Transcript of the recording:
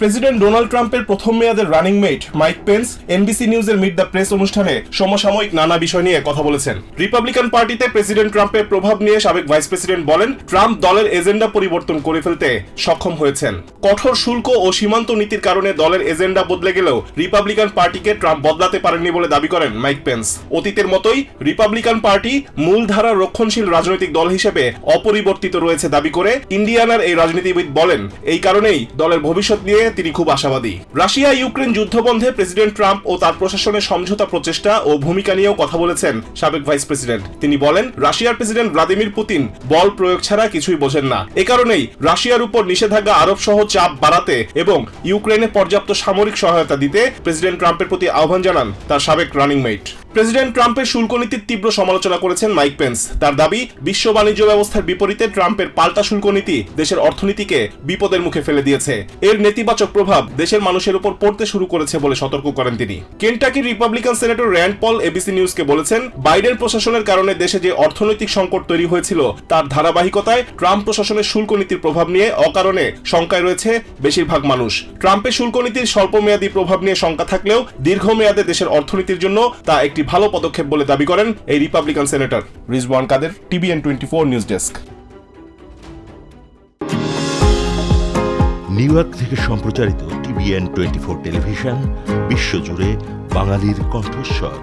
President Donald ট্রাম্পের প্রথম মেয়াদের running mate Mike Pence, NBC নিউজের মিট দ্য প্রেস অনুষ্ঠানে সমসাময়িক নানা বিষয় নিয়ে কথা বলেছেন। রিপাবলিকান পার্টিতে প্রেসিডেন্ট ট্রাম্পের প্রভাব নিয়ে সাবেক ভাইস প্রেসিডেন্ট বলেন, ট্রাম্প দলের এজেন্ডা পরিবর্তন করে ফেলতে সক্ষম হয়েছেন। কঠোর শুল্ক ও সীমান্ত নীতির কারণে দলের এজেন্ডা বদলে গেলেও রিপাবলিকান পার্টিকে ট্রাম্প বদলাতে পারেননি বলে দাবি করেন মাইক পেন্স। অতীতের মতোই রিপাবলিকান পার্টি মূলধারা রক্ষণশীল রাজনৈতিক দল হিসেবে অপরিবর্তিত রয়েছে দাবি করে ইন্ডিয়ানার এই রাজনীতিবিদ বলেন, এই কারণেই দলের ভবিষ্যৎ নিয়ে তিনি খুব আশাবাদী। রাশিয়া ইউক্রেন যুদ্ধবন্ধে প্রেসিডেন্ট ট্রাম্প ও তার প্রশাসনের সমঝোতা প্রচেষ্টা ও ভূমিকা নিয়েও কথা বলেছেন সাবেক ভাইস প্রেসিডেন্ট। তিনি বলেন, রাশিয়ার প্রেসিডেন্ট ভ্লাদিমির পুতিন বল প্রয়োগ ছাড়া কিছুই বোঝেন না। এ কারণেই রাশিয়ার উপর নিষেধাজ্ঞা আরোপ সহ চাপ বাড়াতে এবং ইউক্রেনে পর্যাপ্ত সামরিক সহায়তা দিতে প্রেসিডেন্ট ট্রাম্পের প্রতি আহ্বান জানান তার সাবেক রানিং মেট প্রেসিডেন্ট ট্রাম্পের শুল্ক নীতির তীব্র সমালোচনা করেছেন মাইক পেন্স। তার দাবি, বিশ্ব বাণিজ্য ব্যবস্থার বিপরীতে ট্রাম্পের পাল্টা শুল্ক নীতি দেশের অর্থনীতিকে বিপদের মুখে ফেলে দিয়েছে। এর নেতিবাচক প্রভাব দেশের মানুষের উপর পড়তে শুরু করেছে বলে সতর্ক করেন তিনি। কেন্টাকির Republican senator Rand Paul ABC নিউজকে বলেছেন, বাইডেন প্রশাসনের কারণে দেশে যে অর্থনৈতিক সংকট তৈরি হয়েছিল, তার ধারাবাহিকতায় ট্রাম্প প্রশাসনের শুল্ক নীতির প্রভাব নিয়ে অকারণে শঙ্কায় রয়েছে বেশিরভাগ মানুষ। ট্রাম্পের শুল্ক নীতির স্বল্পমেয়াদী প্রভাব নিয়ে শঙ্কা থাকলেও দীর্ঘমেয়াদে দেশের অর্থনীতির জন্য তা একটি ভালো পদক্ষেপ বলে দাবি করেন এই Republican senator Rizwan Kader TVN twenty four news desk New York থেকে সম্প্রচারিত টিভিএন টোয়েন্টি ফোর টেলিভিশন বিশ্বজুড়ে বাঙালির কণ্ঠস্বর।